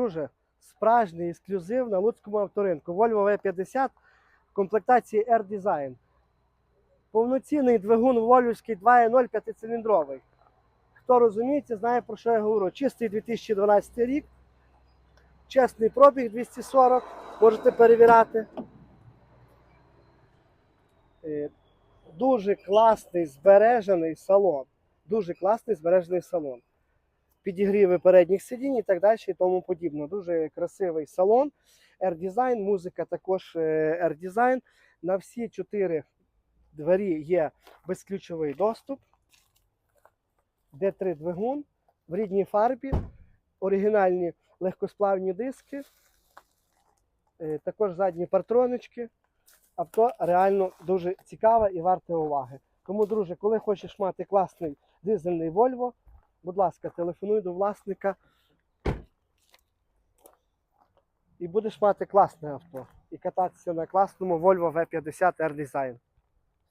Дуже справжній ексклюзив на Луцькому авторинку. Volvo V50 в комплектації R-Design. Повноцінний двигун Вольвівський 2.0 п'ятициліндровий. Хто розуміється, знає про що я говорю. Чистий 2012 рік. Чесний пробіг 240. Можете перевіряти. Е, Дуже класний збережений салон. Дуже класний збережений салон. Підігріви передніх сидінь і так далі і тому подібне. Дуже красивий салон. R-Design, музика також е, R-Design. На всі чотири двері є безключовий доступ. D3 двигун в рідній фарбі, оригінальні легкосплавні диски, е, також задні партронички. Авто реально дуже цікаве і варте уваги. Тому, друже, коли хочеш мати класний дизельний Volvo, будь ласка, телефонуй до власника. І будеш мати класне авто. І кататися на класному Volvo V50 R-Design.